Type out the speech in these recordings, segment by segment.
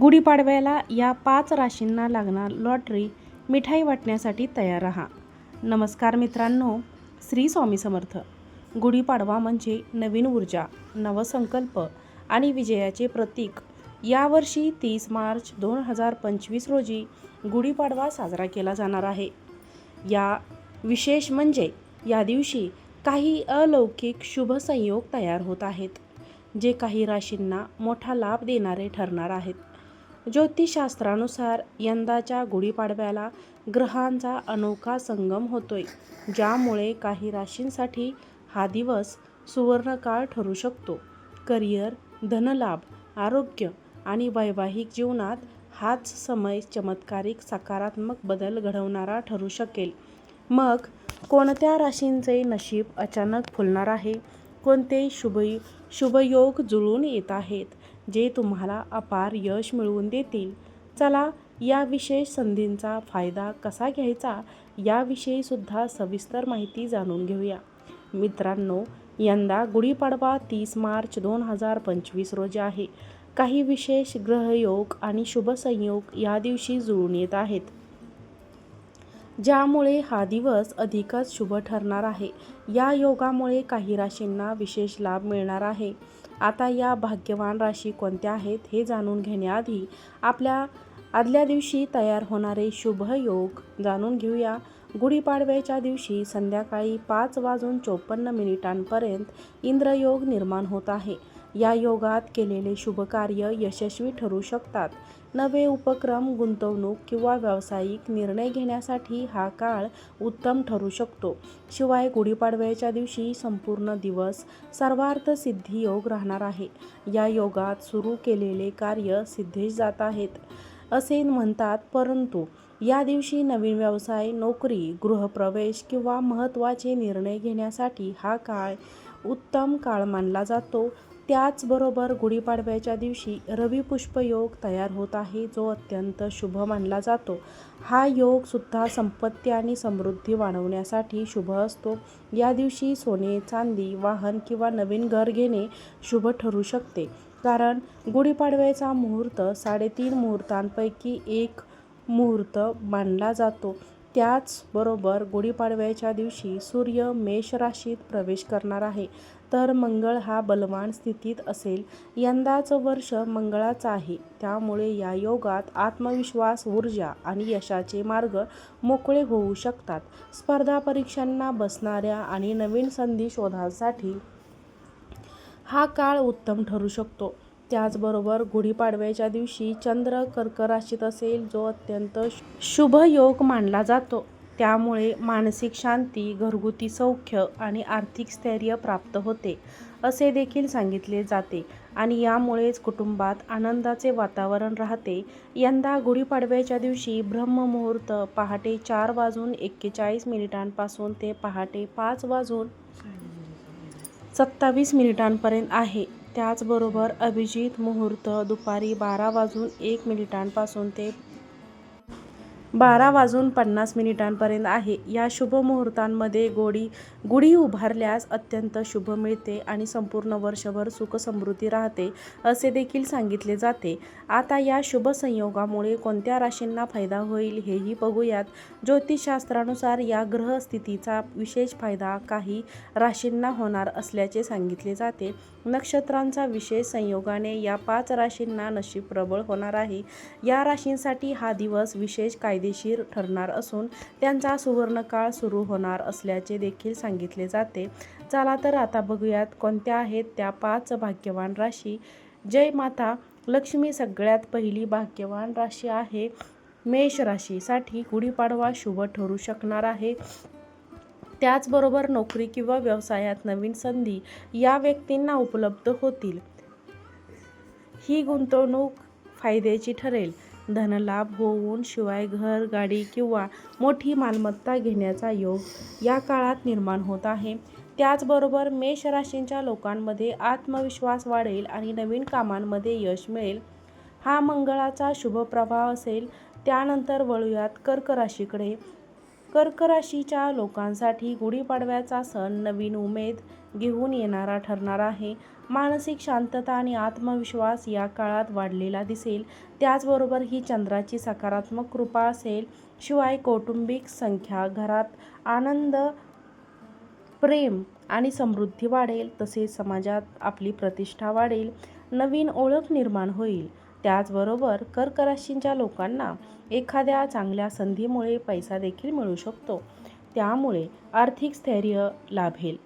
गुढीपाडव्याला या पाच राशींना लागणार लॉटरी मिठाई वाटण्यासाठी तयार राहा. नमस्कार मित्रांनो श्री स्वामी समर्थ. गुढीपाडवा म्हणजे नवीन ऊर्जा नवसंकल्प आणि विजयाचे प्रतीक. यावर्षी तीस मार्च दोन हजार पंचवीस रोजी गुढीपाडवा साजरा केला जाणार आहे. या विशेष म्हणजे या दिवशी काही अलौकिक शुभ संयोग तयार होत आहेत जे काही राशींना मोठा लाभ देणारे ठरणार आहेत. ज्योतिषशास्त्रानुसार यंदाच्या गुढीपाडव्याला ग्रहांचा अनोखा संगम होतोय ज्यामुळे काही राशींसाठी हा दिवस सुवर्णकाळ ठरू शकतो. करिअर धनलाभ आरोग्य आणि वैवाहिक जीवनात हाच समय चमत्कारिक सकारात्मक बदल घडवणारा ठरू शकेल. मग कोणत्या राशींचे नशीब अचानक फुलणार आहे? कोणते शुभ शुभयोग जुळून येत आहेत? जे तुम्हाला अपार यश मिळवून देतील. चला या विशेष संधींचा फायदा कसा घ्यायचा याविषयी सुद्धा सविस्तर माहिती जाणून घेऊया. मित्रांनो यंदा गुढीपाडवा तीस मार्च दोन हजार पंचवीस रोजी आहे. काही विशेष ग्रहयोग आणि शुभ संयोग या दिवशी जुळून येत आहेत. ज्यामुळे हा दिवस अधिकच शुभ ठरणार आहे. या योगामुळे काही राशींना विशेष लाभ मिळणार आहे. आता या भाग्यवान राशी कोणत्या आहेत हे जाणून घेण्याआधी आपल्या आदल्या दिवशी तयार होणारे शुभ योग जाणून घेऊया. गुढीपाडव्याच्या दिवशी संध्याकाळी पाच वाजून चोपन्न मिनिटांपर्यंत इंद्रयोग निर्माण होत आहे. या योगात केलेले शुभकार्य यशस्वी ठरू शकतात. नवे उपक्रम गुंतवणूक किंवा व्यावसायिक निर्णय घेण्यासाठी हा काळ उत्तम ठरू शकतो. शिवाय गुढीपाडव्याच्या दिवशी संपूर्ण दिवस सर्वार्थ सिद्धी योग राहणार आहे. या योगात सुरू केलेले कार्य सिद्धेश जात आहेत असे म्हणतात परंतु या दिवशी नवीन व्यवसाय नोकरी गृहप्रवेश किंवा महत्त्वाचे निर्णय घेण्यासाठी हा काळ उत्तम काळ मानला जातो. त्याचबरोबर गुढीपाडव्याच्या दिवशी रवी पुष्पयोग तयार होत आहे जो अत्यंत शुभ मानला जातो. हा योगसुद्धा संपत्ती आणि समृद्धी वाढवण्यासाठी शुभ असतो. या दिवशी सोने चांदी वाहन किंवा नवीन घर घेणे शुभ ठरू शकते. कारण गुढीपाडव्याचा मुहूर्त साडेतीन मुहूर्तांपैकी एक मुहूर्त मानला जातो. त्याचबरोबर गुढीपाडव्याच्या दिवशी सूर्य मेष राशीत प्रवेश करणार आहे. तर मंगळ हा बलवान स्थितीत असेल. यंदाचं वर्ष मंगळाचं आहे. त्यामुळे या योगात आत्मविश्वास ऊर्जा आणि यशाचे मार्ग मोकळे होऊ शकतात. स्पर्धा परीक्षांना बसणाऱ्या आणि नवीन संधी शोधासाठी हा काळ उत्तम ठरू शकतो. त्याचबरोबर गुढीपाडव्याच्या दिवशी चंद्र कर्क राशीत असेल जो अत्यंत शुभ योग मानला जातो. त्यामुळे मानसिक शांती घरगुती सौख्य आणि आर्थिक स्थैर्य प्राप्त होते असे देखील सांगितले जाते. आणि यामुळेच कुटुंबात आनंदाचे वातावरण राहते. यंदा गुढीपाडव्याच्या दिवशी ब्रह्ममुहूर्त पहाटे चार वाजून एक्केचाळीस मिनिटांपासून ते पहाटे पाच वाजून सत्तावीस मिनिटांपर्यंत आहे. त्याचबरोबर अभिजित मुहूर्त दुपारी बारा वाजून एक मिनिटांपासून ते बारा वाजून पन्नास मिनिटांपर्यंत आहे. या शुभ मुहूर्तांमध्ये गोडी गुढी उभारल्यास अत्यंत शुभ मिळते आणि संपूर्ण वर्षभर सुखसमृद्धी राहते असे देखील सांगितले जाते. आता या शुभ संयोगामुळे कोणत्या राशींना फायदा होईल हेही बघूयात. ज्योतिषशास्त्रानुसार या ग्रहस्थितीचा विशेष फायदा काही राशींना होणार असल्याचे सांगितले जाते. नक्षत्रांचा विशेष संयोगाने या पाच राशींना नशीब प्रबळ होणार आहे. या राशींसाठी हा दिवस विशेष कायदे फायदेशीर ठरणार असून त्यांचा सुवर्णकाळ सुरू होणार असल्याचे देखील सांगितले जाते. चला तर आता बघूयात कोणत्या आहेत त्या पाच भाग्यवान राशी. जय माता लक्ष्मी सगळ्यात पहिली भाग्यवान राशी आहे. मेष राशीसाठी गुढीपाडवा शुभ ठरू शकणार आहे. त्याचबरोबर नोकरी किंवा व्यवसायात नवीन संधी या व्यक्तींना उपलब्ध होतील. ही गुंतवणूक फायद्याची ठरेल. धनलाभ होऊन शिवाय घर गाडी किंवा मोठी मालमत्ता घेण्याचा योग या काळात निर्माण होत आहे. त्याचबरोबर मेष राशींच्या लोकांमध्ये आत्मविश्वास वाढेल आणि नवीन कामांमध्ये यश मिळेल. हा मंगळाचा शुभ प्रभाव असेल. त्यानंतर वळूयात कर्क राशीकडे. कर्क राशीच्या लोकांसाठी गुढीपाडव्याचा सण नवीन उमेद घेऊन येणारा ठरणार आहे. मानसिक शांतता आणि आत्मविश्वास या काळात वाढलेला दिसेल. त्याचबरोबर ही चंद्राची सकारात्मक कृपा असेल. शिवाय कौटुंबिक संख्या घरात आनंद प्रेम आणि समृद्धी वाढेल. तसेच समाजात आपली प्रतिष्ठा वाढेल. नवीन ओळख निर्माण होईल. त्याचबरोबर कर्कराशींच्या लोकांना एखाद्या चांगल्या संधीमुळे पैसा देखील मिळू शकतो. त्यामुळे आर्थिक स्थैर्य लाभेल.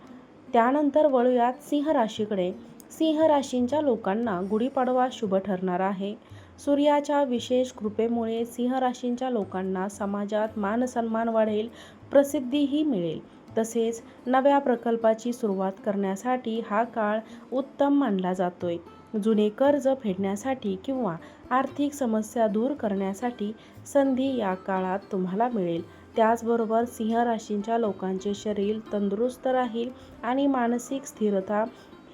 त्यानंतर वळूयात सिंह राशीकडे सिंह राशींच्या लोकांना गुढीपाडवा शुभ ठरणार आहे. सूर्याच्या विशेष कृपेमुळे सिंह राशींच्या लोकांना समाजात मानसन्मान वाढेल प्रसिद्धीही मिळेल. तसेच नव्या प्रकल्पाची सुरुवात करण्यासाठी हा काळ उत्तम मानला जातोय. जुने कर्ज फेडण्यासाठी किंवा आर्थिक समस्या दूर करण्यासाठी संधी या काळात तुम्हाला मिळेल. त्याचबरोबर सिंह राशींच्या लोकांचे शरीर तंदुरुस्त राहील आणि मानसिक स्थिरता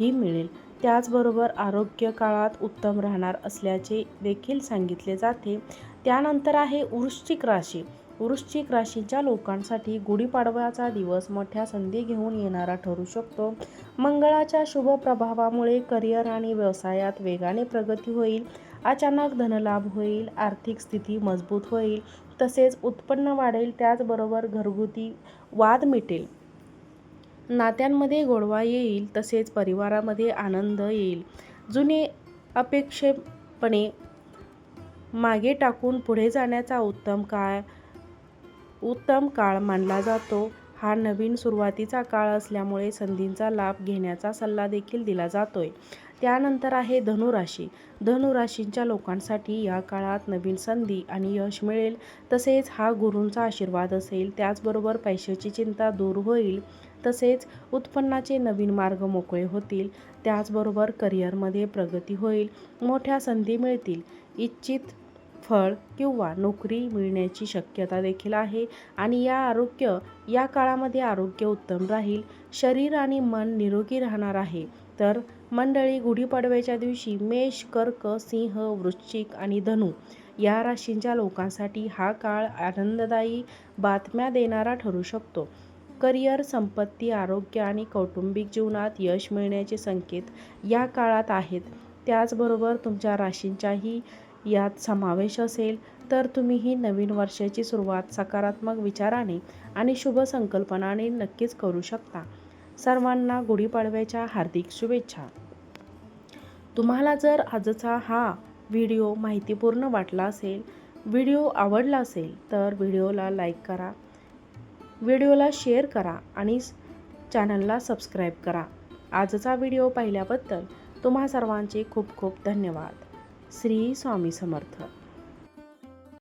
ही मिळेल. त्याचबरोबर आरोग्य काळात उत्तम राहणार असल्याचे देखील सांगितले जाते. त्यानंतर आहे वृश्चिक राशी. वृश्चिक राशीच्या लोकांसाठी गुढीपाडव्याचा दिवस मोठ्या संधी घेऊन येणारा ठरू शकतो. मंगळाच्या शुभ प्रभावामुळे करिअर आणि व्यवसायात वेगाने प्रगती होईल. अचानक धनलाभ होईल आर्थिक स्थिती मजबूत होईल तसेच उत्पन्न वाढेल त्याचबरोबर घरगुती वाद मिटेल. नात्यांमध्ये गोडवा येईल तसेच परिवारामध्ये आनंद येईल. जुने अपेक्षेपणे मागे टाकून पुढे जाण्याचा उत्तम काळ उत्तम काळ मानला जातो. हा नवीन सुरुवातीचा काळ असल्यामुळे संधींचा लाभ घेण्याचा सल्ला देखील दिला जातोय. त्यानंतर आहे धनुराशी. धनुराशींच्या लोकांसाठी या काळात नवीन संधी आणि यश मिळेल. तसेच हा गुरूंचा आशीर्वाद असेल त्याचबरोबर पैशाची चिंता दूर होईल. तसेच उत्पन्नाचे नवीन मार्ग मोकळे होतील. त्याचबरोबर करिअरमध्ये प्रगती होईल. मोठ्या संधी मिळतील. इच्छित फळ किंवा नोकरी मिळण्याची शक्यता देखील आहे आणि या आरोग्य या काळामध्ये आरोग्य उत्तम राहील शरीर आणि मन निरोगी राहणार आहे. तर मंडळी गुढीपाडव्याच्या दिवशी मेष कर्क सिंह वृश्चिक आणि धनु या राशींच्या लोकांसाठी हा काळ आनंददायी बातम्या देणारा ठरू शकतो. करिअर संपत्ती आरोग्य आणि कौटुंबिक जीवनात यश मिळण्याचे संकेत या काळात आहेत. त्याचबरोबर तुमच्या राशींच्याही यात समावेश असेल तर तुम्ही ही नवीन वर्षाची सुरुवात सकारात्मक विचाराने आणि शुभ संकल्पनाने नक्कीच करू शकता. सर्वांना गुढीपाडव्याच्या हार्दिक शुभेच्छा. तुम्हाला जर आजचा हा व्हिडिओ माहितीपूर्ण वाटला असेल व्हिडिओ आवडला असेल तर व्हिडिओला लाईक करा व्हिडिओला शेअर करा आणि चॅनलला सबस्क्राईब करा. आजचा व्हिडिओ पाहिल्याबद्दल तुम्हा सर्वांचे खूप खूप धन्यवाद. श्री स्वामी समर्थ.